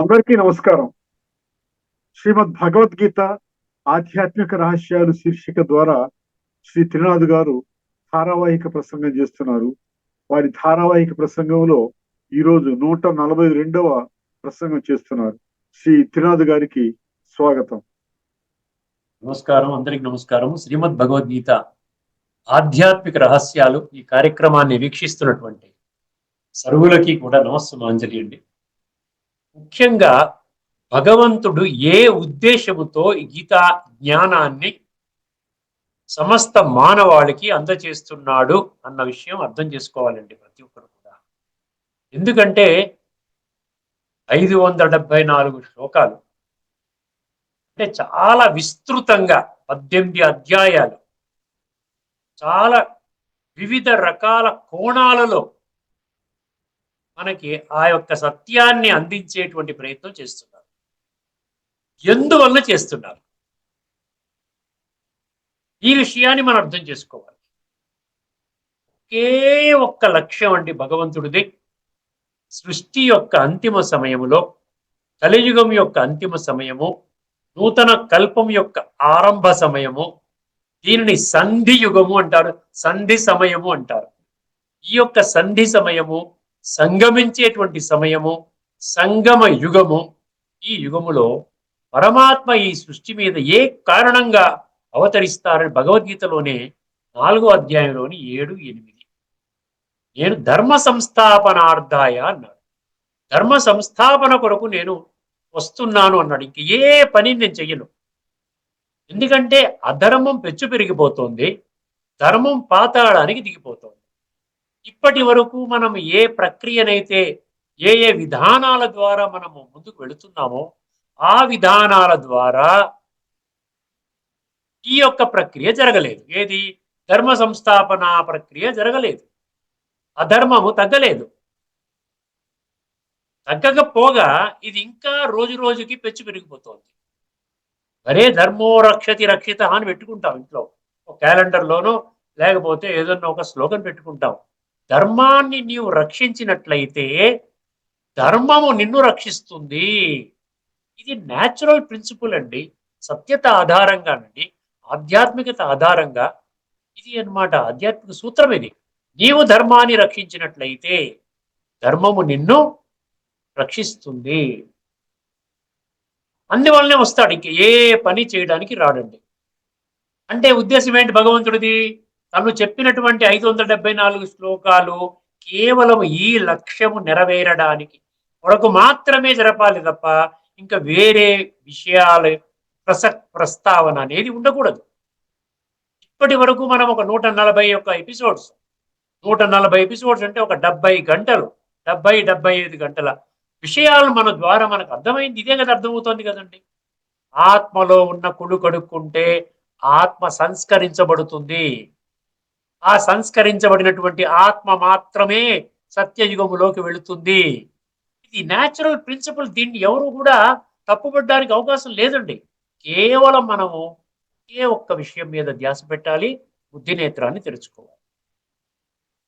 అందరికీ నమస్కారం. శ్రీమద్ భగవద్గీత ఆధ్యాత్మిక రహస్యాలు శీర్షిక ద్వారా శ్రీ త్రినాథ్ గారు ధారావాహిక ప్రసంగం చేస్తున్నారు. వారి ధారావాహిక ప్రసంగంలో ఈరోజు నూట నలభై రెండవ ప్రసంగం చేస్తున్నారు. శ్రీ త్రినాథ్ గారికి స్వాగతం. నమస్కారం అందరికి నమస్కారం. శ్రీమద్ భగవద్గీత ఆధ్యాత్మిక రహస్యాలు ఈ కార్యక్రమాన్ని వీక్షిస్తున్నటువంటి సర్వులకి కూడా నమస్సుమాంజలి అండి. ముఖ్యంగా భగవంతుడు ఏ ఉద్దేశముతో ఈ గీతా జ్ఞానాన్ని సమస్త మానవాళికి అందజేస్తున్నాడు అన్న విషయం అర్థం చేసుకోవాలండి ప్రతి ఒక్కరు కూడా. ఎందుకంటే ఐదు వందల డెబ్బై నాలుగు శ్లోకాలు అంటే చాలా విస్తృతంగా పద్దెనిమిది అధ్యాయాలు చాలా వివిధ రకాల కోణాలలో మనకి ఆ యొక్క సత్యాన్ని అందించేటువంటి ప్రయత్నం చేస్తున్నారు. ఎందువల్ల చేస్తున్నారు? ఈ విషయాన్ని మనం అర్థం చేసుకోవాలి. ఒకే ఒక్క లక్ష్యం అండి భగవంతుడిది. సృష్టి యొక్క అంతిమ సమయములో కలియుగం యొక్క అంతిమ సమయము నూతన కల్పం యొక్క ఆరంభ సమయము దీనిని సంధి యుగము అంటారు సంధి సమయము అంటారు. ఈ యొక్క సంధి సమయము సంగమించేటువంటి సమయము సంగమ యుగము. ఈ యుగములో పరమాత్మ ఈ సృష్టి మీద ఏ కారణంగా అవతరిస్తారని భగవద్గీతలోనే నాలుగో అధ్యాయంలోని ఏడు ఎనిమిది. నేను ధర్మ సంస్థాపనార్థాయ అన్నాడు. ధర్మ సంస్థాపన కొరకు నేను వస్తున్నాను అన్నాడు. ఇంక ఏ పని నేను చెయ్యను. ఎందుకంటే అధర్మం పెచ్చు పెరిగిపోతుంది. ధర్మం పాతాళానికి దిగిపోతుంది. ఇప్పటి వరకు మనం ఏ ప్రక్రియనైతే ఏ ఏ విధానాల ద్వారా మనము ముందుకు వెళుతున్నామో ఆ విధానాల ద్వారా ఈ యొక్క ప్రక్రియ జరగలేదు. ఏది? ధర్మ సంస్థాపన ప్రక్రియ జరగలేదు. అధర్మము తగ్గలేదు. తగ్గకపోగా ఇది ఇంకా రోజు రోజుకి పెచ్చు పెరిగిపోతుంది. మరే ధర్మో రక్షతి రక్షిత అని పెట్టుకుంటాం ఇంట్లో. ఒక క్యాలెండర్లోనో లేకపోతే ఏదన్నా ఒక స్లోగన్ పెట్టుకుంటాం. ధర్మాన్ని నీవు రక్షించినట్లయితే ధర్మము నిన్ను రక్షిస్తుంది. ఇది న్యాచురల్ ప్రిన్సిపల్ అండి. సత్యత ఆధారంగానండి. ఆధ్యాత్మికత ఆధారంగా ఇది అన్నమాట. ఆధ్యాత్మిక సూత్రం ఇది. నీవు ధర్మాన్ని రక్షించినట్లయితే ధర్మము నిన్ను రక్షిస్తుంది. అందువల్లనే వస్తాడు. ఇంక ఏ పని చేయడానికి రాడండి. అంటే ఉద్దేశం ఏంటి భగవంతుడిది? తను చెప్పినటువంటి ఐదు వందల డెబ్బై నాలుగు శ్లోకాలు కేవలం ఈ లక్ష్యము నెరవేరడానికి. కొరకు మాత్రమే జరపాలి తప్ప ఇంకా వేరే విషయాల ప్రస ప్రస్తావన అనేది ఉండకూడదు. ఇప్పటి వరకు మనం ఒక నూట నలభై ఒక్క ఎపిసోడ్స్ నూట నలభై ఎపిసోడ్స్ అంటే ఒక డెబ్బై గంటలు డెబ్బై డెబ్బై ఐదు గంటల విషయాలు మన ద్వారా మనకు అర్థమైంది. ఇదే కదా అర్థమవుతోంది కదండి. ఆత్మలో ఉన్న కుళ్ళు కడుక్కుంటే ఆత్మ సంస్కరించబడుతుంది. ఆ సంస్కరించబడినటువంటి ఆత్మ మాత్రమే సత్యయుగములోకి వెళుతుంది. ఇది న్యాచురల్ ప్రిన్సిపల్ దీన్ని ఎవరు కూడా తప్పుపడడానికి అవకాశం లేదండి. కేవలం మనము ఏ ఒక్క విషయం మీద ధ్యాస పెట్టాలి బుద్ధి నేత్రాన్ని తెరుచుకోవాలి.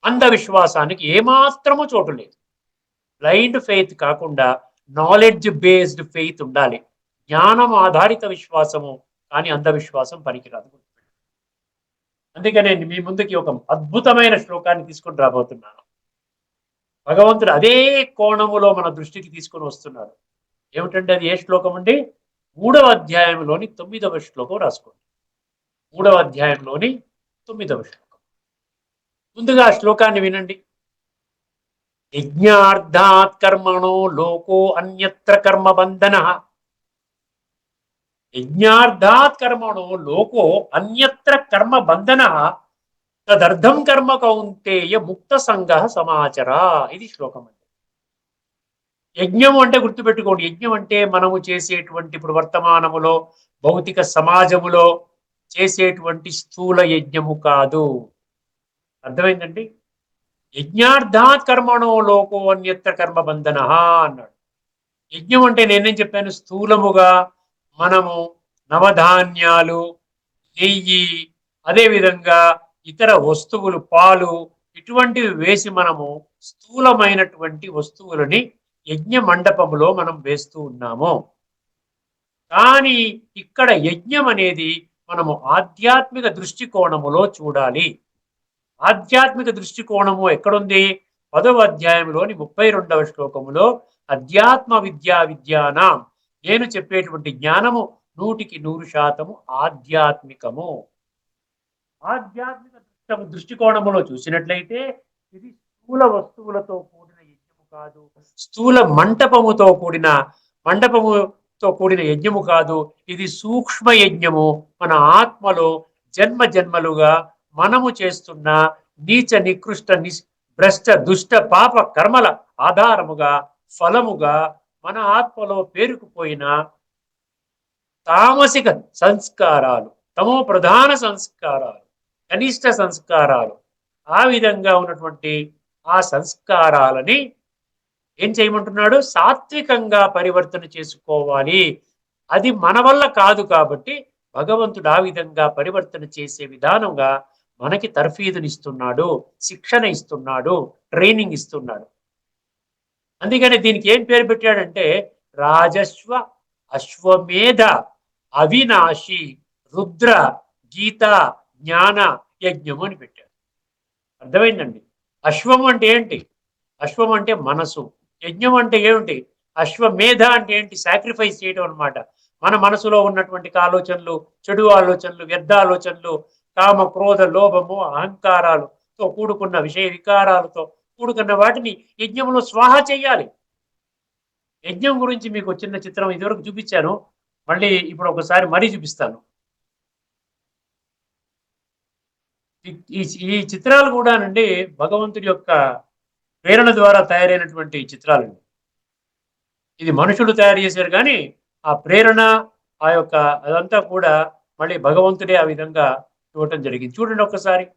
అంధవిశ్వాసానికి ఏమాత్రము చోటు లేదు. బ్లైండ్ ఫెయిత్ కాకుండా నాలెడ్జ్ బేస్డ్ ఫెయిత్ ఉండాలి. జ్ఞానం ఆధారిత విశ్వాసము కానీ అంధవిశ్వాసం పనికిరాదు. అందుకనే మీ ముందుకి ఒక అద్భుతమైన శ్లోకాన్ని తీసుకొని రాబోతున్నాను. భగవంతుడు అదే కోణములో మన దృష్టికి తీసుకొని వస్తున్నారు ఏమిటంటే అది? ఏ శ్లోకం అండి? మూడవ అధ్యాయంలోని తొమ్మిదవ శ్లోకం రాసుకోండి. మూడవ అధ్యాయంలోని తొమ్మిదవ శ్లోకం. ముందుగా ఆ శ్లోకాన్ని వినండి. యజ్ఞార్థాత్ కర్మణో లోకో అన్యత్ర కర్మ బంధన. యజ్ఞార్థాత్ కర్మణో లోకో అన్యత్ర కర్మ బంధన తదర్థం కర్మ కౌంతేయ ముక్త సంగ సమాచర ఇది శ్లోకం అండి. యజ్ఞం అంటే గుర్తుపెట్టుకోండి. యజ్ఞం అంటే మనము చేసేటువంటి ఇప్పుడు వర్తమానములో భౌతిక సమాజములో చేసేటువంటి స్థూల యజ్ఞము కాదు. అర్థమైందండి? యజ్ఞార్థాత్ కర్మణో లోకో అన్యత్ర కర్మ బంధన అన్నాడు. యజ్ఞం అంటే నేనేం చెప్పాను? స్థూలముగా మనము నవధాన్యాలు నెయ్యి అదేవిధంగా ఇతర వస్తువులు పాలు ఇటువంటివి వేసి మనము స్థూలమైనటువంటి వస్తువులని యజ్ఞ మండపములో మనం వేస్తూ ఉన్నాము. కానీ ఇక్కడ యజ్ఞం అనేది మనము ఆధ్యాత్మిక దృష్టికోణములో చూడాలి. ఆధ్యాత్మిక దృష్టికోణము ఎక్కడుంది? పదవ అధ్యాయంలోని ముప్పై రెండవ శ్లోకములో అధ్యాత్మ విద్యా విద్యానాం. నేను చెప్పేటువంటి జ్ఞానము నూటికి నూరు శాతము ఆధ్యాత్మికము. ఆధ్యాత్మిక దృష్టికోణములో చూసినట్లయితే ఇది స్థూల వస్తువులతో కూడిన యజ్ఞము కాదు. స్థూల మంటపముతో కూడిన మండపముతో కూడిన యజ్ఞము కాదు. ఇది సూక్ష్మ యజ్ఞము. మన ఆత్మలో జన్మ జన్మలుగా మనము చేస్తున్న నీచ నికృష్ట నిష్ భ్రష్ట దుష్ట పాప కర్మల ఆధారముగా ఫలముగా మన ఆత్మలో పేరుకుపోయిన తామసిక సంస్కారాలు తమో ప్రధాన సంస్కారాలు కనిష్ట సంస్కారాలు ఆ విధంగా ఉన్నటువంటి ఆ సంస్కారాలని ఏం చేయమంటున్నాడు? సాత్వికంగా పరివర్తన చేసుకోవాలి. అది మన వల్ల కాదు కాబట్టి భగవంతుడు ఆ విధంగా పరివర్తన చేసే విధానంగా మనకి తర్ఫీదునిస్తున్నాడు శిక్షణ ఇస్తున్నాడు ట్రైనింగ్ ఇస్తున్నాడు. అందుకని దీనికి ఏం పేరు పెట్టాడంటే రాజస్వ అశ్వమేధ అవినాశి రుద్ర గీత జ్ఞాన యజ్ఞము అని పెట్టాడు. అర్థమైందండి? అశ్వం అంటే ఏంటి? అశ్వం అంటే మనసు. యజ్ఞం అంటే ఏమిటి? అశ్వమేధ అంటే ఏంటి? సాక్రిఫైస్ చేయడం అన్నమాట. మన మనసులో ఉన్నటువంటి ఆలోచనలు చెడు ఆలోచనలు వ్యర్థ ఆలోచనలు కామ క్రోధ లోభము అహంకారాలతో కూడుకున్న విషయ వికారాలతో కూడుకున్న వాటిని యజ్ఞంలో స్వాహ చేయాలి. యజ్ఞం గురించి మీకు చిన్న చిత్రం ఇదివరకు చూపించాను. మళ్ళీ ఇప్పుడు ఒకసారి మరీ చూపిస్తాను. ఈ- ఈ చిత్రాలు కూడా నుండి భగవంతుడి యొక్క ప్రేరణ ద్వారా తయారైనటువంటి చిత్రాలు ఇది మనుషులు తయారు చేశారు కానీ ఆ ప్రేరణ ఆ యొక్క అదంతా కూడా మళ్ళీ భగవంతుడే ఆ విధంగా చూడటం జరిగింది. చూడండి ఒక్కసారి.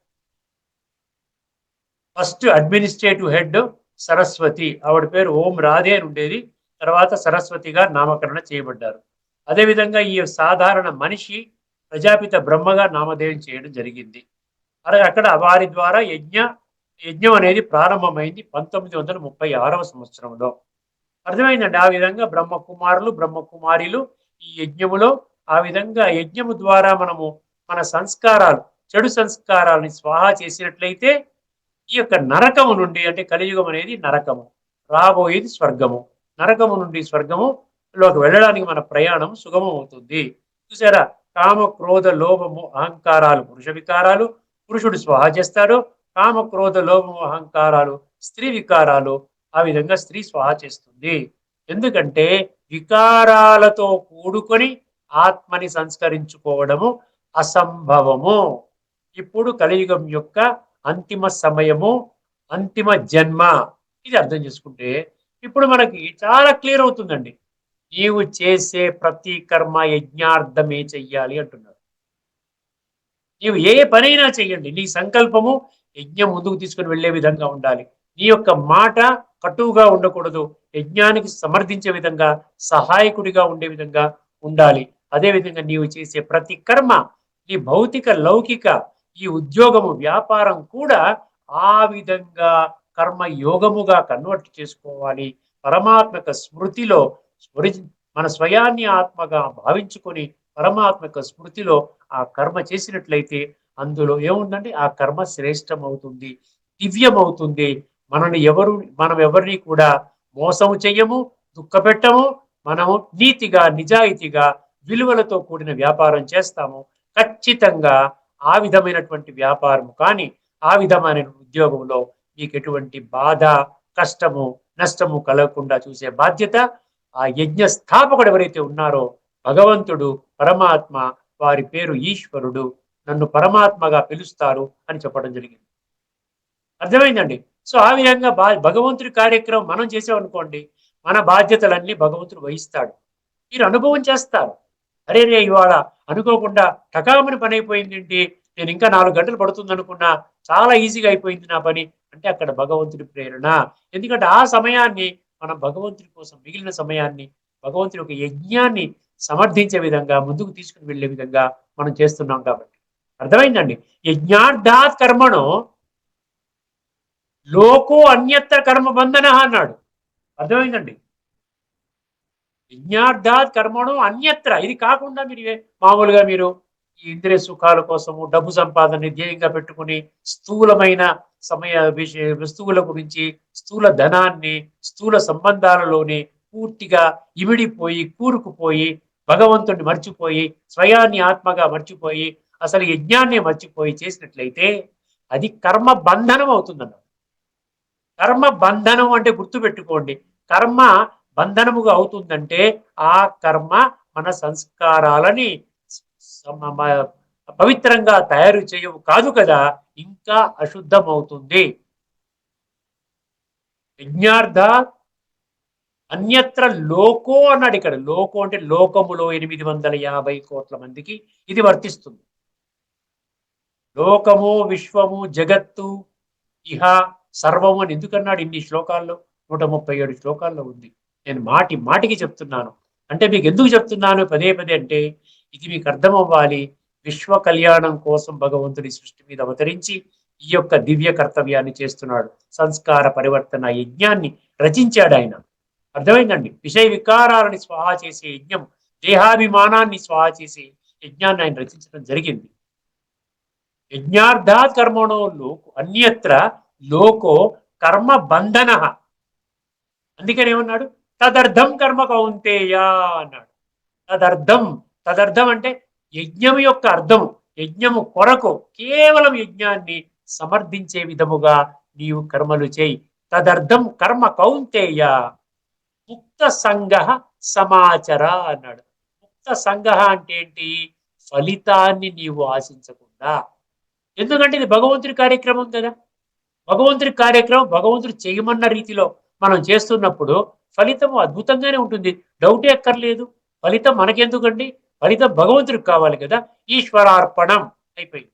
First administrative head Saraswati. ఆవిడ పేరు ఓం రాధే అని ఉండేది. తర్వాత సరస్వతిగా నామకరణ చేయబడ్డారు. అదేవిధంగా ఈ సాధారణ మనిషి ప్రజాపిత బ్రహ్మగా నామధేయం చేయడం జరిగింది. అలాగే అక్కడ వారి ద్వారా యజ్ఞ యజ్ఞం అనేది ప్రారంభమైంది పంతొమ్మిది వందల ముప్పై ఆరవ సంవత్సరంలో. అర్థమైందండి? ఆ విధంగా బ్రహ్మ కుమారులు బ్రహ్మ కుమారిలు ఈ యజ్ఞములో ఆ విధంగా యజ్ఞము ద్వారా మనము మన సంస్కారాలు చెడు సంస్కారాలని స్వాహా చేసినట్లయితే ఈ యొక్క నరకము నుండి అంటే కలియుగం అనేది నరకము. రాబోయేది స్వర్గము. నరకము నుండి స్వర్గము లోకి వెళ్ళడానికి మన ప్రయాణం సుగమం అవుతుంది. చూసారా? కామ క్రోధ లోభము అహంకారాలు పురుష వికారాలు పురుషుడు స్వాహ చేస్తాడు. కామ క్రోధ లోభము అహంకారాలు స్త్రీ వికారాలు ఆ విధంగా స్త్రీ స్వాహ చేస్తుంది. ఎందుకంటే వికారాలతో కూడుకొని ఆత్మని సంస్కరించుకోవడము అసంభవము. ఇప్పుడు కలియుగం యొక్క అంతిమ సమయము అంతిమ జన్మ. ఇది అర్థం చేసుకుంటే ఇప్పుడు మనకి చాలా క్లియర్ అవుతుందండి. నీవు చేసే ప్రతి కర్మ యజ్ఞార్థమే చెయ్యాలి అంటున్నారు. నీవు ఏ పనైనా చెయ్యండి. నీ సంకల్పము యజ్ఞం ముందుకు తీసుకుని వెళ్ళే విధంగా ఉండాలి. నీ యొక్క మాట కటువుగా ఉండకూడదు. యజ్ఞానికి సమర్థించే విధంగా సహాయకుడిగా ఉండే విధంగా ఉండాలి. అదే విధంగా నీవు చేసే ప్రతి కర్మ నీ భౌతిక లౌకిక ఈ ఉద్యోగము వ్యాపారం కూడా ఆ విధంగా కర్మ యోగముగా కన్వర్ట్ చేసుకోవాలి. పరమాత్మక స్మృతిలో స్మరి మన స్వయాన్ని ఆత్మగా భావించుకొని పరమాత్మక స్మృతిలో ఆ కర్మ చేసినట్లయితే అందులో ఏముందండి? ఆ కర్మ శ్రేష్టం అవుతుంది దివ్యం అవుతుంది మనని ఎవరు మనం ఎవరిని కూడా మోసము చెయ్యము దుఃఖపెట్టము మనము నీతిగా నిజాయితీగా విలువలతో కూడిన వ్యాపారం చేస్తాము. ఖచ్చితంగా ఆ విధమైనటువంటి వ్యాపారము కానీ ఆ విధమైన ఉద్యోగంలో మీకు ఎటువంటి బాధ కష్టము నష్టము కలగకుండా చూసే బాధ్యత ఆ యజ్ఞ స్థాపకుడు ఎవరైతే ఉన్నారో భగవంతుడు పరమాత్మ వారి పేరు ఈశ్వరుడు నన్ను పరమాత్మగా పిలుస్తారు అని చెప్పడం జరిగింది. అర్థమైందండి? సో ఆ విధంగా బా భగవంతుడి కార్యక్రమం మనం చేసామనుకోండి మన బాధ్యతలన్నీ భగవంతుడు వహిస్తాడు. మీరు అనుభవం చేస్తారు. అరే రే ఇవాళ అనుకోకుండా టకామని పని అయిపోయింది ఏంటి? నేను ఇంకా నాలుగు గంటలు పడుతుంది అనుకున్నా చాలా ఈజీగా అయిపోయింది నా పని అంటే అక్కడ భగవంతుడి ప్రేరణ. ఎందుకంటే ఆ సమయాన్ని మనం భగవంతుడి కోసం మిగిలిన సమయాన్ని భగవంతుడి యొక్క యజ్ఞాన్ని సమర్థించే విధంగా ముందుకు తీసుకుని వెళ్ళే విధంగా మనం చేస్తున్నాం కాబట్టి. అర్థమైందండి? యజ్ఞార్థాత్ కర్మను లోకో అన్యత్ర కర్మ బంధన అన్నాడు. అర్థమైందండి? యజ్ఞార్థాత్ కర్మణం అన్యత్ర. ఇది కాకుండా మీరు మామూలుగా మీరు ఈ ఇంద్రియ సుఖాల కోసము డబ్బు సంపాదన ధ్యేయంగా పెట్టుకుని స్థూలమైన సమయ విషయ వస్తువుల గురించి స్థూల ధనాన్ని స్థూల సంబంధాలలోనే పూర్తిగా ఇమిడిపోయి కూరుకుపోయి భగవంతుడిని మర్చిపోయి స్వయాన్ని ఆత్మగా మర్చిపోయి అసలు యజ్ఞాన్ని మర్చిపోయి చేసినట్లయితే అది కర్మ బంధనం అవుతుందన్న కర్మ బంధనం అంటే గుర్తుపెట్టుకోండి. కర్మ బంధనముగా అవుతుందంటే ఆ కర్మ మన సంస్కారాలని పవిత్రంగా తయారు చేయవు. కాదు కదా ఇంకా అశుద్ధం అవుతుంది యజ్ఞార్థ అన్యత్ర లోకో అన్నాడు ఇక్కడ. లోకో అంటే లోకములో ఎనిమిది వందల యాభై కోట్ల మందికి ఇది వర్తిస్తుంది. లోకము విశ్వము జగత్తు ఇహ సర్వము అని ఎందుకన్నాడు ఇన్ని శ్లోకాల్లో? నూట ముప్పై ఏడు శ్లోకాల్లో ఉంది. నేను మాటి మాటికి చెప్తున్నాను. అంటే మీకు ఎందుకు చెప్తున్నాను పదే పదే అంటే ఇది మీకు అర్థం అవ్వాలి విశ్వ కళ్యాణం కోసం భగవంతుడి సృష్టి మీద అవతరించి ఈ యొక్క దివ్య కర్తవ్యాన్ని చేస్తున్నాడు. సంస్కార పరివర్తన యజ్ఞాన్ని రచించాడు ఆయన. అర్థమైందండి? విషయ వికారాలని స్వాహా చేసే యజ్ఞం దేహాభిమానాన్ని స్వాహా చేసే యజ్ఞాన్ని ఆయన రచించడం జరిగింది. యజ్ఞార్థాత్ కర్మణో లోకు అన్యత్ర లోకో కర్మ బంధన. అందుకని ఏమన్నాడు? తదర్థం కర్మ కౌంతేయా అన్నాడు. తదర్థం తదర్థం అంటే యజ్ఞం యొక్క అర్థం యజ్ఞము కొరకు కేవలం యజ్ఞాన్ని సమర్థించే విధముగా నీవు కర్మలు చేయి. తదర్థం కర్మ కౌంతేయ. ముక్త సంగ సమాచర అన్నాడు. ముక్త సంగ అంటే ఏంటి? ఫలితాన్ని నీవు ఆశించకుండా. ఎందుకంటే ఇది భగవంతుడి కార్యక్రమం కదా. భగవంతుడి కార్యక్రమం భగవంతుడు చేయమన్న రీతిలో మనం చేస్తున్నప్పుడు ఫలితం అద్భుతంగానే ఉంటుంది. డౌటే ఎక్కర్లేదు ఫలితం మనకెందుకండి? ఫలితం భగవంతుడికి కావాలి కదా? ఈశ్వరార్పణం అయిపోయింది.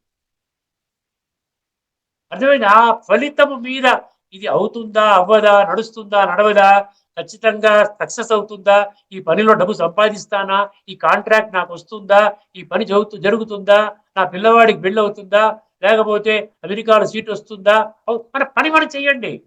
అర్థమైంది? ఆ ఫలితము మీద ఇది అవుతుందా అవ్వదా నడుస్తుందా నడవదా? ఖచ్చితంగా సక్సెస్ అవుతుందా? ఈ పనిలో డబ్బు సంపాదిస్తానా? ఈ కాంట్రాక్ట్ నాకు వస్తుందా? ఈ పని జరుగుతుందా? నా పిల్లవాడికి బిల్ అవుతుందా? లేకపోతే అమెరికాలో సీట్ వస్తుందా? అవు- మన పని మనం చెయ్యండి.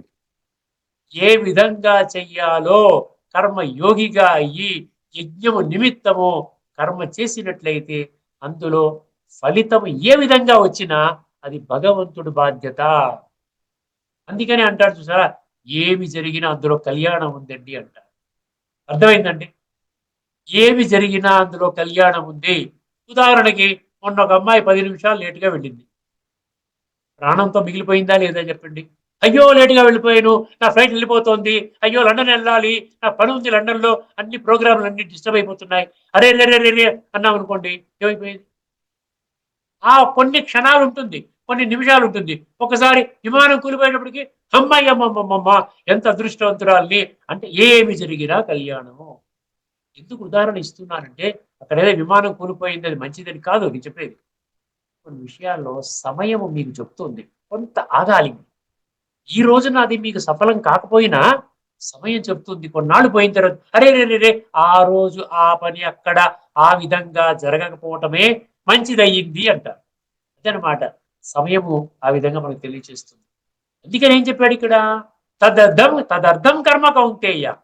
ఏ విధంగా చెయ్యాలో కర్మ యోగిగా అయ్యి యజ్ఞము నిమిత్తము కర్మ చేసినట్లయితే అందులో ఫలితం ఏ విధంగా వచ్చినా అది భగవంతుడి బాధ్యత. అందుకని అంటాడు చూసారా ఏమి జరిగినా అందులో కళ్యాణం ఉందండి అంటారు అర్థమైందండి? ఏమి జరిగినా అందులో కళ్యాణం ఉంది. ఉదాహరణకి మొన్న ఒక అమ్మాయి పది నిమిషాలు లేటుగా వెళ్ళింది. ప్రాణంతో మిగిలిపోయిందా లేదా చెప్పండి? అయ్యో లేటుగా వెళ్ళిపోయాను. నా ఫ్లైట్ వెళ్ళిపోతోంది అయ్యో లండన్ వెళ్ళాలి. నా పని ఉంది లండన్లో. అన్ని ప్రోగ్రాంలు అన్ని డిస్టర్బ్ అయిపోతున్నాయి. అరే రే రే రే అన్నాం అనుకోండి. ఏమైపోయింది? ఆ కొన్ని క్షణాలు ఉంటుంది. కొన్ని నిమిషాలు ఉంటుంది. ఒకసారి విమానం కూలిపోయినప్పటికీ అమ్మాయి ఎంత అదృష్టవంతురాల్ని. అంటే ఏమి జరిగినా కళ్యాణము. ఎందుకు ఉదాహరణ ఇస్తున్నానంటే అక్కడ ఏదో విమానం కూలిపోయింది అది మంచిదని కాదు నేను చెప్పేది. కొన్ని విషయాల్లో సమయం మీకు చెప్తుంది. కొంత ఆగాలి. ఈ రోజున అది మీకు సఫలం కాకపోయినా సమయం చెప్తుంది కొన్నాళ్ళు పోయిన తర్వాత అరే రే రే ఆ రోజు ఆ పని అక్కడ ఆ విధంగా జరగకపోవటమే మంచిదయ్యింది అంటారు. అదనమాట. సమయము ఆ విధంగా మనకు తెలియచేస్తుంది. అందుకని ఏం చెప్పాడు ఇక్కడ? తదర్థం తదర్థం కర్మ కౌంతేయ.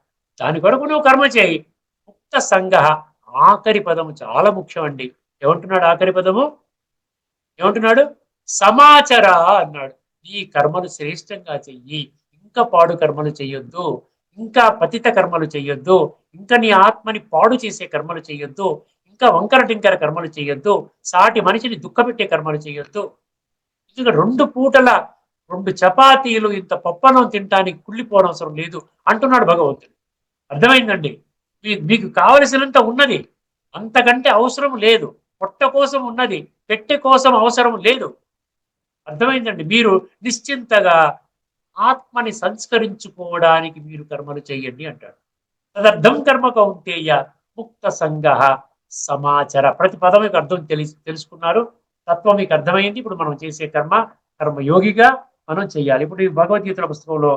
దాని కొరకు నువ్వు కర్మ చేయి. ముక్త సంగ ఆఖరి పదము చాలా ముఖ్యం అండి. ఏమంటున్నాడు ఆఖరి పదము? ఏమంటున్నాడు? సమాచర అన్నాడు. ఈ కర్మలు శ్రేష్టంగా చెయ్యి. ఇంకా పాడు కర్మలు చేయొద్దు ఇంకా పతిత కర్మలు చేయొద్దు ఇంకా నీ ఆత్మని పాడు చేసే కర్మలు చేయొద్దు ఇంకా వంకర టింకర కర్మలు చేయొద్దు సాటి మనిషిని దుఃఖపెట్టే కర్మలు చేయొద్దు ఇంకా రెండు పూటల రెండు చపాతీలు ఇంత పప్పనం తినటానికి కుళ్ళిపోవడం అవసరం లేదు అంటున్నాడు భగవంతుడు. అర్థమైందండి? మీకు కావలసినంత ఉన్నది. అంతకంటే అవసరం లేదు. పొట్ట కోసం ఉన్నది. పెట్టె కోసం అవసరం లేదు. అర్థమైందండి? మీరు నిశ్చింతగా ఆత్మని సంస్కరించుకోవడానికి మీరు కర్మలు చేయండి అంటాడు. తదర్థం కర్మ కౌంతేయ ముక్త సంగ సమాచార. ప్రతి పదం మీకు అర్థం తెలిసి తెలుసుకున్నారు. తత్వం మీకు అర్థమైంది. ఇప్పుడు మనం చేసే కర్మ కర్మయోగిగా మనం చేయాలి. ఇప్పుడు ఈ భగవద్గీతల పుస్తకంలో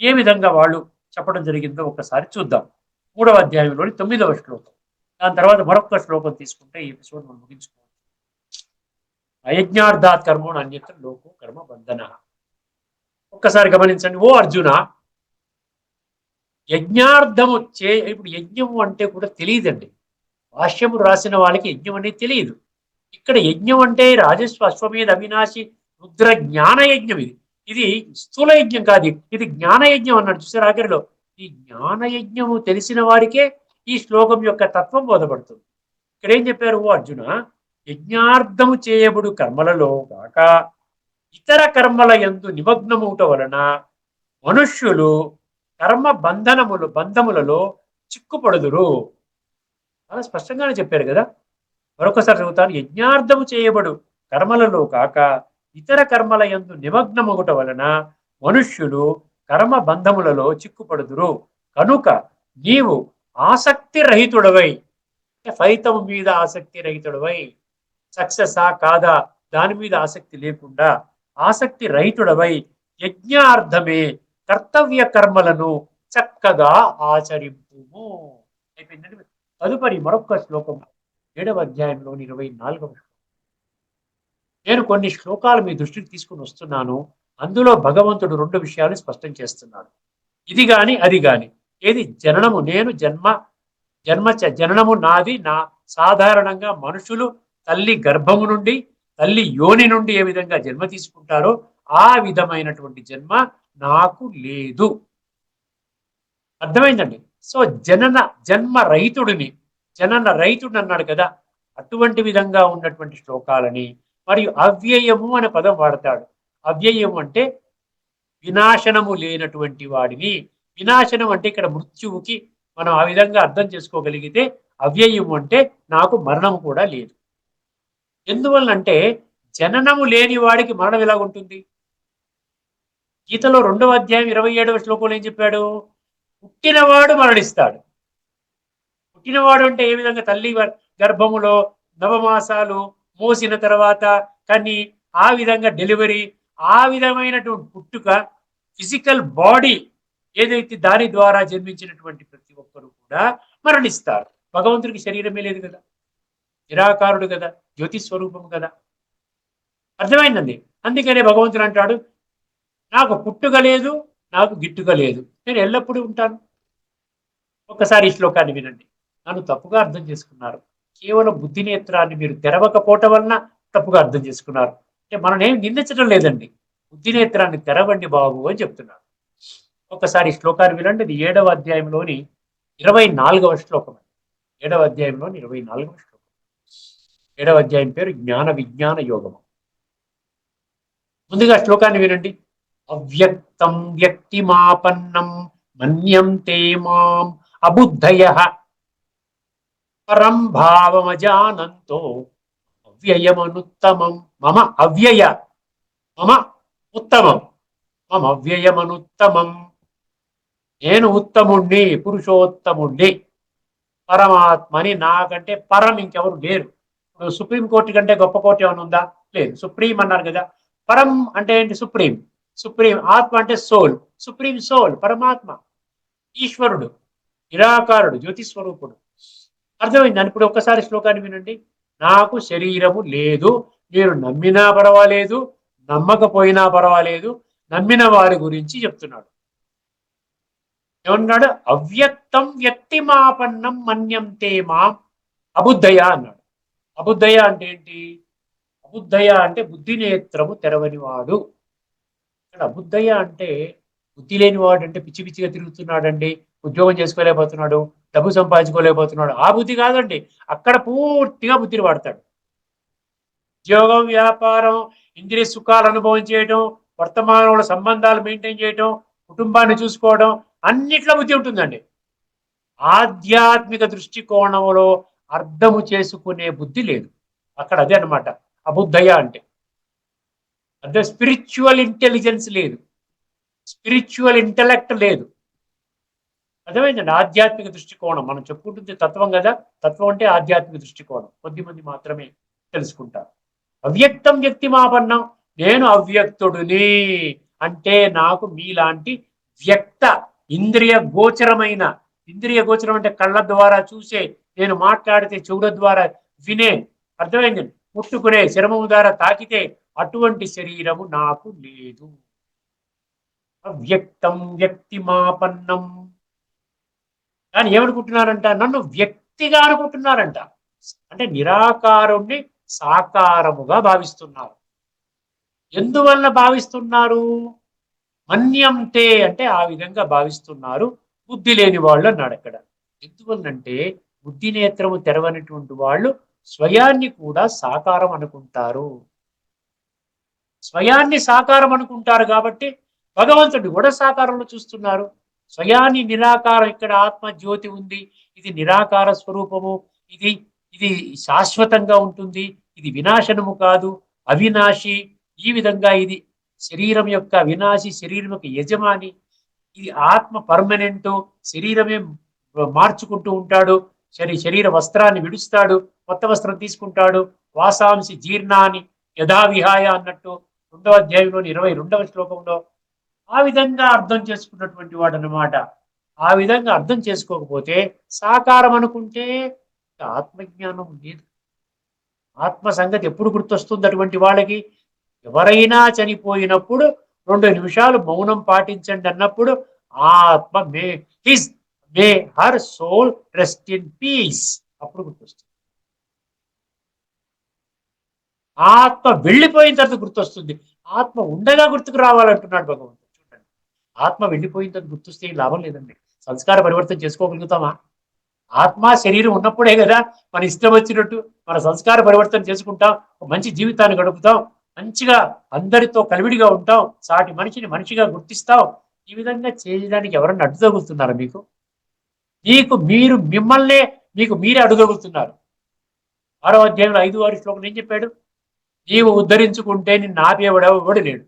ఏ విధంగా వాళ్ళు చెప్పడం జరిగిందో ఒకసారి చూద్దాం. మూడవ అధ్యాయంలోని తొమ్మిదవ శ్లోకం. దాని తర్వాత మరొక శ్లోకం తీసుకుంటే ఈ ఎపిసోడ్ మనం ముగించుకోవాలి అయజ్ఞార్థాత్ కర్మోణ అన్యత్ర లోకో కర్మ బంధన. ఒక్కసారి గమనించండి ఓ అర్జున యజ్ఞార్థము చే ఇప్పుడు యజ్ఞము అంటే కూడా తెలియదండి. భాష్యము రాసిన వాళ్ళకి యజ్ఞం అనేది తెలియదు. ఇక్కడ యజ్ఞం అంటే రాజస్వ అశ్వమేధ అవినాశి రుద్ర జ్ఞాన యజ్ఞం ఇది. ఇది స్థూల యజ్ఞం కాదు. ఇది జ్ఞాన యజ్ఞం అన్నాడు చూసారు ఆఖరిలో? ఈ జ్ఞాన యజ్ఞము తెలిసిన వారికే ఈ శ్లోకం యొక్క తత్వం బోధపడుతుంది. ఇక్కడ ఏం చెప్పారు ఓ అర్జున? యజ్ఞార్థము చేయబడు కర్మలలో కాక ఇతర కర్మల యందు నిమగ్నమవుట వలన మనుష్యులు కర్మ బంధనములు బంధములలో చిక్కుపడుదురు. చాలా స్పష్టంగానే చెప్పారు కదా? మరొకసారి చదువుతాను. యజ్ఞార్థము చేయబడు కర్మలలో కాక ఇతర కర్మల యందు నిమగ్నమగుట వలన మనుష్యులు కర్మ బంధములలో చిక్కుపడుదురు. కనుక నీవు ఆసక్తి రహితుడవై అంటే ఫలితం మీద ఆసక్తి రహితుడవై సక్సెసా కాదా? దాని మీద ఆసక్తి లేకుండా ఆసక్తి రహితుడవై యజ్ఞార్థమే కర్తవ్య కర్మలను చక్కగా ఆచరింపు అయిపోయిందండి తదుపరి మరొక శ్లోకం ఏడవ అధ్యాయంలోని ఇరవై నాలుగవ నేను కొన్ని శ్లోకాలు మీ దృష్టికి తీసుకుని వస్తున్నాను. అందులో భగవంతుడు రెండు విషయాలు స్పష్టం చేస్తున్నాడు. ఇది గాని అది గాని. ఏది? జననము. నేను జన్మ జన్మ చ- జననము నాది నా సాధారణంగా మనుషులు తల్లి గర్భము నుండి తల్లి యోని నుండి ఏ విధంగా జన్మ తీసుకుంటారో ఆ విధమైనటువంటి జన్మ నాకు లేదు. అర్థమైందండి? సో జనన జన్మ రైతుడిని జనన రైతుడు అన్నాడు కదా అటువంటి విధంగా ఉన్నటువంటి శ్లోకాలని మరియు అవ్యయము అనే పదం వాడతాడు. అవ్యయము అంటే వినాశనము లేనటువంటి వాడిని. వినాశనం అంటే ఇక్కడ మృత్యువుకి మనం ఆ విధంగా అర్థం చేసుకోగలిగితే అవ్యయము అంటే నాకు మరణం కూడా లేదు. ఎందువల్లంటే జననము లేని వాడికి మరణం ఎలా ఉంటుంది? గీతలో రెండవ అధ్యాయం ఇరవై ఏడవ శ్లోకంలో ఏం చెప్పాడు? పుట్టినవాడు మరణిస్తాడు. పుట్టినవాడు అంటే ఏ విధంగా? తల్లి గర్భములో నవమాసాలు మోసిన తర్వాత కానీ ఆ విధంగా డెలివరీ ఆ విధమైనటువంటి పుట్టుక ఫిజికల్ బాడీ ఏదైతే దాని ద్వారా జన్మించినటువంటి ప్రతి ఒక్కరు కూడా మరణిస్తారు. భగవంతుడికి శరీరమే లేదు కదా? నిరాకారుడు కదా? జ్యోతి స్వరూపం కదా. అర్థమైందండి? అందుకనే భగవంతుడు అంటాడు నాకు పుట్టుక లేదు నాకు గిట్టుక లేదు. నేను ఎల్లప్పుడూ ఉంటాను. ఒక్కసారి ఈ శ్లోకాన్ని వినండి. నన్ను తప్పుగా అర్థం చేసుకున్నారు. కేవలం బుద్ధి నేత్రాన్ని మీరు తెరవకపోవటం వలన తప్పుగా అర్థం చేసుకున్నారు. అంటే మనం ఏం నిందించడం లేదండి. బుద్ధి నేత్రాన్ని తెరవండి బాబు అని చెప్తున్నారు. ఒకసారి ఈ శ్లోకాన్ని వినండి. ఇది ఏడవ అధ్యాయంలోని ఇరవై నాలుగవ శ్లోకం ఏడవ అధ్యాయంలోని ఇరవై నాలుగవ శ్లోకం. ఏడవ అధ్యాయం పేరు జ్ఞాన విజ్ఞాన యోగము. ముందుగా శ్లోకాన్ని వినండి. అవ్యక్తం వ్యక్తిమాపన్నం మన్యంతే మాం అబుద్ధయ పరం భావమజానంతో అవ్యయమనుత్తమం మమ అవ్యయ మమ ఉత్తమం మమ అవ్యయమనుత్తమం నేను ఉత్తముణ్ణి పురుషోత్తముణ్ణి పరమాత్మని నాకంటే పరం ఇంకెవరు లేరు. సుప్రీం కోర్టు కంటే గొప్ప కోర్టు ఏమైనా ఉందా? లేదు. సుప్రీం అన్నారు కదా. పరం అంటే ఏంటి సుప్రీం? సుప్రీం ఆత్మ అంటే సోల్. సుప్రీం సోల్ పరమాత్మ. ఈశ్వరుడు నిరాకారుడు జ్యోతి స్వరూపుడు అర్థమైంది? ఇప్పుడు ఒక్కసారి శ్లోకాన్ని వినండి. నాకు శరీరము లేదు. మీరు నమ్మినా పర్వాలేదు. నమ్మకపోయినా పర్వాలేదు. నమ్మిన వారి గురించి చెప్తున్నాడు. ఏమన్నాడు? అవ్యక్తం వ్యక్తిమాపన్నం మన్యంతే మా అబుద్ధయ? అన్నాడు. అబుద్ధయ అంటే ఏంటి? అబుద్ధయ అంటే బుద్ధి నేత్రము తెరవనివాడు. ఇక్కడ అబుద్ధయ అంటే బుద్ధి లేనివాడు అంటే పిచ్చి పిచ్చిగా తిరుగుతున్నాడండి ఉద్యోగం చేసుకోలేకపోతున్నాడు డబ్బు సంపాదించుకోలేకపోతున్నాడు. ఆ బుద్ధి కాదండి. అక్కడ పూర్తిగా బుద్ధిని వాడతాడు. ఉద్యోగం వ్యాపారం ఇంద్రియ సుఖాలు అనుభవం చేయడం వర్తమానంలో సంబంధాలు మెయింటైన్ చేయడం కుటుంబాన్ని చూసుకోవడం అన్నిట్లో బుద్ధి ఉంటుందండి. ఆధ్యాత్మిక దృష్టికోణంలో అర్థము చేసుకునే బుద్ధి లేదు. అక్కడ అదే అన్నమాట. అబుద్ధయ అంటే. అదే స్పిరిచువల్ ఇంటెలిజెన్స్ లేదు. స్పిరిచువల్ ఇంటలెక్ట్ లేదు. అర్థమైందండి? ఆధ్యాత్మిక దృష్టికోణం. మనం చెప్పుకుంటుంది తత్వం కదా? తత్వం అంటే ఆధ్యాత్మిక దృష్టికోణం. కొద్ది మంది మాత్రమే తెలుసుకుంటారు. అవ్యక్తం వ్యక్తిమాపన్నం నేను అవ్యక్తుడిని అంటే నాకు మీలాంటి వ్యక్త ఇంద్రియ గోచరమైన ఇంద్రియ గోచరం అంటే కళ్ళ ద్వారా చూసే నేను మాట్లాడితే చెవుల ద్వారా వినే. అర్థమైంది? ముట్టుకునే శరమము ద్వారా తాకితే అటువంటి శరీరము నాకు లేదు. అవ్యక్తం వ్యక్తిమాపన్నం. కానీ ఏమనుకుంటున్నారంట? నన్ను వ్యక్తిగా అనుకుంటున్నారంట. అంటే నిరాకారుణ్ణి సాకారముగా భావిస్తున్నారు. ఎందువల్ల భావిస్తున్నారు? మన్యంతే అంటే ఆ విధంగా భావిస్తున్నారు. బుద్ధి లేని వాళ్ళు అన్నాడు అక్కడ. ఎందువల్లంటే బుద్ధి నేత్రము తెరవనటువంటి వాళ్ళు స్వయాన్ని కూడా సాకారం అనుకుంటారు. స్వయాన్ని సాకారం అనుకుంటారు కాబట్టి భగవంతుడు కూడా సాకారంలో చూస్తున్నారు. స్వయాన్ని నిరాకారం ఇక్కడ ఆత్మ జ్యోతి ఉంది ఇది నిరాకార స్వరూపము ఇది ఇది శాశ్వతంగా ఉంటుంది ఇది వినాశనము కాదు అవినాశి ఈ విధంగా ఇది శరీరం యొక్క వినాశి శరీరం యొక్క యజమాని ఇది ఆత్మ పర్మనెంట్ శరీరమే మార్చుకుంటూ ఉంటాడు. శరీ శరీర వస్త్రాన్ని విడుస్తాడు కొత్త వస్త్రం తీసుకుంటాడు వాసాంసి జీర్ణాన్ని యథావిహాయ అన్నట్టు రెండవ అధ్యాయంలోని ఇరవై రెండవ శ్లోకంలో ఆ విధంగా అర్థం చేసుకున్నటువంటి వాడు అన్నమాట ఆ విధంగా అర్థం చేసుకోకపోతే సాకారం అనుకుంటే ఆత్మజ్ఞానం లేదు. ఆత్మ సంగతి ఎప్పుడు గుర్తొస్తుంది అటువంటి వాళ్ళకి? ఎవరైనా చనిపోయినప్పుడు రెండు నిమిషాలు మౌనం పాటించండి అన్నప్పుడు ఆత్మ may his may her soul rest in peace అప్పుడు గుర్తొస్తుంది. ఆత్మ వెళ్ళిపోయిన తర్వాత గుర్తొస్తుంది. ఆత్మ ఉండగా గుర్తుకు రావాలంటున్నాడు భగవంతుడు. చూడండి. ఆత్మ వెళ్ళిపోయిన తర్వాత గుర్తొస్తే ఏం లాభం లేదండి. సంస్కార పరివర్తన చేసుకోగలుగుతామా? ఆత్మ శరీరం ఉన్నప్పుడే కదా మన ఇష్టం వచ్చినట్టు మన సంస్కార పరివర్తన చేసుకుంటాం. మంచి జీవితాన్ని గడుపుతాం. మంచిగా అందరితో కలివిడిగా ఉంటాం. సాటి మనిషిని మనిషిగా గుర్తిస్తాం. ఈ విధంగా చేయడానికి ఎవరన్నా అడ్డు తగులుతున్నారా మీకు? మీకు మీరు మిమ్మల్నే మీకు మీరే అడుగలుగుతున్నారు ఆరో అధ్యాయంలో ఐదు ఆరు శ్లోకం ఏం చెప్పాడు? నీవు ఉద్ధరించుకుంటే నిన్ను ఆపేవాడు ఎవడు లేడు.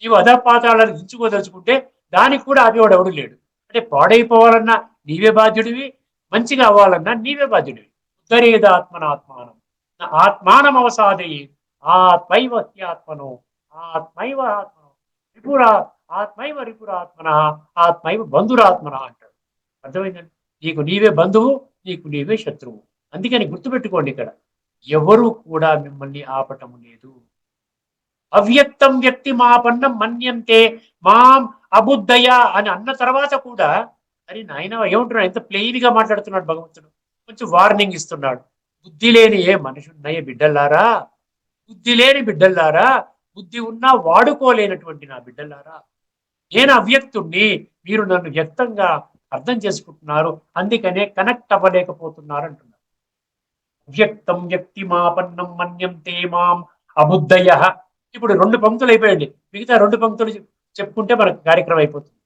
నీవు అధపాతాలను దించుకోదలుచుకుంటే దానికి కూడా ఆపేవాడు ఎవడు లేడు. అంటే పాడైపోవాలన్నా నీవే బాధ్యుడివి మంచిగా అవ్వాలన్నా నీవే బాధ్యుడివి. ఉద్ధరేద ఆత్మనాత్మానం. నా ఆత్మానం అవసాదయి. ఆత్మైవ ఆత్మను ఆత్మైవ ఆత్మనో. రిపురా ఆత్మైవ రిపురాత్మన ఆత్మైవ బంధురాత్మన అంటాడు. అర్థమైందండి? నీకు నీవే బంధువు నీకు నీవే శత్రువు. అందుకని గుర్తుపెట్టుకోండి ఇక్కడ ఎవరు కూడా మిమ్మల్ని ఆపటం లేదు. అవ్యక్తం వ్యక్తి మాపన్నం మన్యంతే మాం అబుద్ధయ అని అన్న తర్వాత కూడా అరే నాయన ఏమంటున్నాడు? ఎంత ప్లెయిన్గా మాట్లాడుతున్నాడు భగవంతుడు. కొంచెం వార్నింగ్ ఇస్తున్నాడు. బుద్ధి లేని ఏ మనిషి బిడ్డల్లారా? బుద్ధి లేని బిడ్డల్లారా? బుద్ధి ఉన్నా వాడుకోలేనటువంటి నా బిడ్డల్లారా? నేను అవ్యక్తుణ్ణి మీరు నన్ను వ్యక్తంగా అర్థం చేసుకుంటున్నారు. అందుకనే కనెక్ట్ అవ్వలేకపోతున్నారు అంటున్నారు. వ్యక్తం వ్యక్తి మాపన్నం మన్యం తేమాం అబుద్ధయ. ఇప్పుడు రెండు పంక్తులు అయిపోయండి మిగతా రెండు పంక్తులు చెప్పుకుంటే మనకు కార్యక్రమం అయిపోతుంది.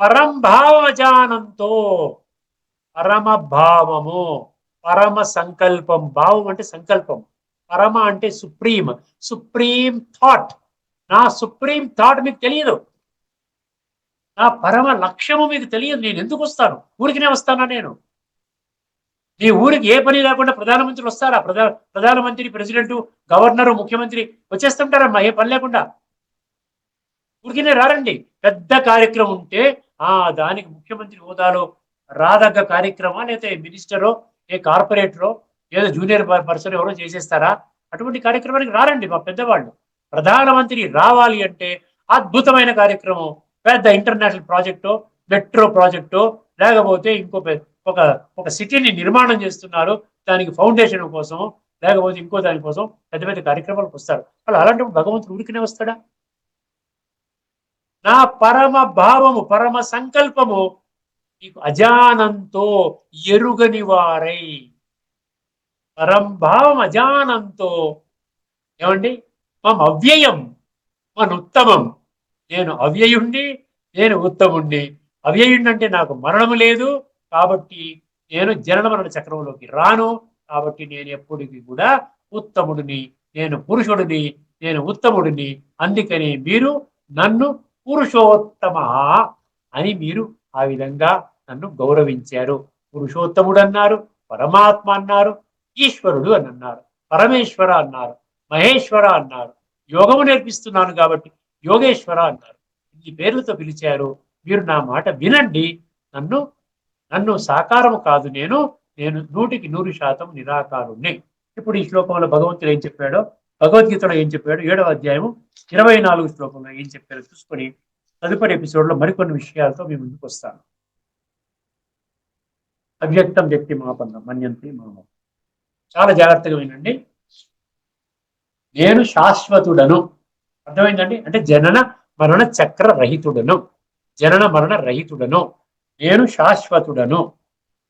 పరం భావజానంతో పరమ భావము పరమ సంకల్పం. భావం అంటే సంకల్పం. పరమ అంటే సుప్రీం. Supreme thought. నా సుప్రీం థాట్ మీకు తెలియదు. నా పరమ లక్ష్యము మీకు తెలియదు. నేను ఎందుకు వస్తాను? ఊరికినే వస్తానా నేను? నీ ఊరికి ఏ పని లేకుండా ప్రధానమంత్రి వస్తారా? ప్రధాన ప్రధానమంత్రి ప్రెసిడెంట్ గవర్నరు ముఖ్యమంత్రి వచ్చేస్తుంటారమ్మా ఏ పని లేకుండా? ఊరికినే రారండి. పెద్ద కార్యక్రమం ఉంటే ఆ దానికి ముఖ్యమంత్రి హోదాలో రాదగ్గ కార్యక్రమా లేకపోతే మినిస్టరో ఏ కార్పొరేటరో ఏదో జూనియర్ పర్సన్ ఎవరో చేసేస్తారా? అటువంటి కార్యక్రమానికి రారండి మా పెద్దవాళ్ళు. ప్రధానమంత్రి రావాలి అంటే అద్భుతమైన కార్యక్రమం. పెద్ద ఇంటర్నేషనల్ ప్రాజెక్టో మెట్రో ప్రాజెక్టో లేకపోతే ఇంకో ఒక ఒక సిటీని నిర్మాణం చేస్తున్నారు దానికి ఫౌండేషన్ కోసం లేకపోతే ఇంకో దానికోసం పెద్ద పెద్ద కార్యక్రమాలకు వస్తారు. వాళ్ళు అలాంటి భగవంతుడు ఉడికినే వస్తాడా? నా పరమ భావము పరమ సంకల్పము నీకు అజానంతో ఎరుగని వారై. పరం భావం అజానంతో. ఏమండి? మమ అవ్యయం మన ఉత్తమం నేను అవ్యయుణ్ణి నేను ఉత్తముణ్ణి. అవ్యయుణ్ణి అంటే నాకు మరణము లేదు కాబట్టి నేను జనన మరణ చక్రంలోకి రాను కాబట్టి నేను ఎప్పటికీ కూడా ఉత్తముడిని నేను పురుషుడిని నేను ఉత్తముడిని. అందుకని మీరు నన్ను పురుషోత్తమ అని మీరు ఆ విధంగా నన్ను గౌరవించారు. పురుషోత్తముడు అన్నారు పరమాత్మ అన్నారు ఈశ్వరుడు అని అన్నారు పరమేశ్వర అన్నారు మహేశ్వర అన్నారు. యోగము నేర్పిస్తున్నాను కాబట్టి యోగేశ్వర అన్నారు ఈ పేర్లతో పిలిచారు. మీరు నా మాట వినండి. నన్ను నన్ను సాకారము కాదు నేను నేను నూటికి నూరు శాతం నిరాకారుణ్ణి. ఇప్పుడు ఈ శ్లోకంలో భగవంతుడు ఏం చెప్పాడో? భగవద్గీతలో ఏం చెప్పాడు? ఏడవ అధ్యాయము ఇరవై నాలుగు శ్లోకంలో ఏం చెప్పారో చూసుకొని తదుపరి ఎపిసోడ్లో మరికొన్ని విషయాలతో మీ ముందుకు వస్తాను. అవ్యక్తం వ్యక్తి మాపన్న మన్యంతి మామ. చాలా జాగ్రత్తగా వినండి. నేను శాశ్వతుడను. అర్థమైందండి? అంటే జనన మరణ చక్ర రహితుడను జనన మరణ రహితుడను. నేను శాశ్వతుడను.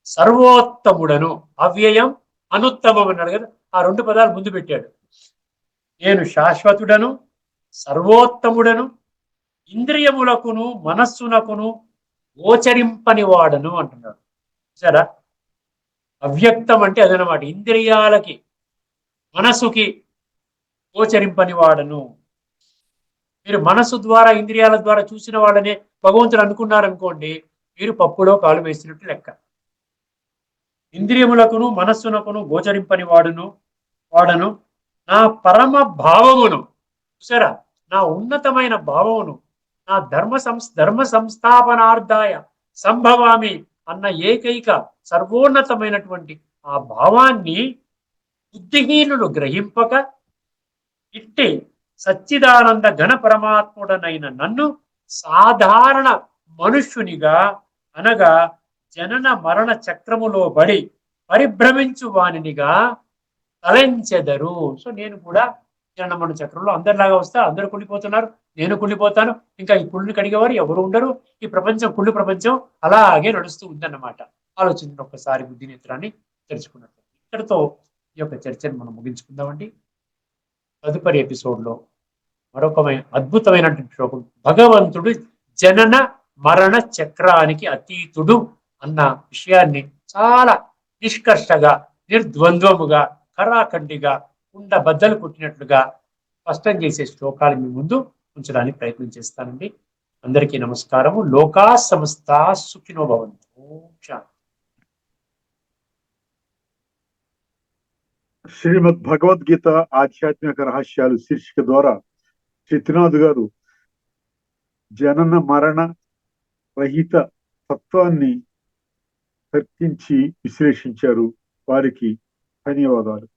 సర్వోత్తముడను. అవ్యయం అనుత్తమం అన్నాడు కదా? ఆ రెండు పదాలు ముందు పెట్టాడు. నేను శాశ్వతుడను సర్వోత్తముడను ఇంద్రియములకును మనస్సునకును గోచరింపని వాడను అంటున్నాడు. సరే అవ్యక్తం అంటే అదనమాట. ఇంద్రియాలకి మనసుకి గోచరింపని వాడను మీరు మనసు ద్వారా ఇంద్రియాల ద్వారా చూసిన వాళ్ళనే భగవంతుడు అనుకున్నారనుకోండి మీరు పప్పులో కాలు వేసినట్టు లెక్క. ఇంద్రియములకును మనస్సునకును గోచరింపని వాడును వాడను. నా పరమ భావమును చూసారా? నా ఉన్నతమైన భావమును నా ధర్మ సంస్ ధర్మ సంస్థాపనార్థాయ సంభవామి అన్న ఏకైక సర్వోన్నతమైనటువంటి ఆ భావాన్ని బుద్ధిహీనులు గ్రహింపక ఇట్టి సచ్చిదానంద ఘన పరమాత్ముడనైన నన్ను సాధారణ మనుష్యునిగా అనగా జనన మరణ చక్రములో బడి పరిభ్రమించు వానినిగా తలంచెదరు. సో నేను కూడా జనన మరణ చక్రంలో అందరిలాగా వస్తా అందరూ కుళ్ళిపోతున్నారు నేను కుళ్ళిపోతాను ఇంకా ఈ కుళ్ళుని కడిగేవారు ఎవరు ఉండరు ఈ ప్రపంచం కుళ్ళు ప్రపంచం అలాగే నడుస్తూ ఉందన్నమాట. ఆలోచించిన ఒక్కసారి బుద్ధి నేత్రాన్ని తెలుసుకున్నట్టు ఇక్కడితో ఈ యొక్క చర్చను మనం ముగించుకుందామండి. తదుపరి ఎపిసోడ్లో మరొక అద్భుతమైనటువంటి శ్లోకం. భగవంతుడు జనన మరణ చక్రానికి అతీతుడు అన్న విషయాన్ని చాలా నిష్కర్షగా నిర్ద్వంద్వముగా కరాఖండిగా కుండ బద్దలు కుట్టినట్లుగా స్పష్టం చేసే శ్లోకాలు మీ ముందు ఉంచడానికి ప్రయత్నం చేస్తానండి. అందరికీ నమస్కారము. లోకా సమస్త సుఖినో భవంతు ఓం శాంతి. శ్రీమద్ భగవద్గీత ఆధ్యాత్మిక రహస్యాలు శీర్షిక ద్వారా చిత్రనాథ్ గారు జనన మరణ రహిత తత్వాన్ని తర్కించి విశ్లేషించారు. వారికి ధన్యవాదాలు.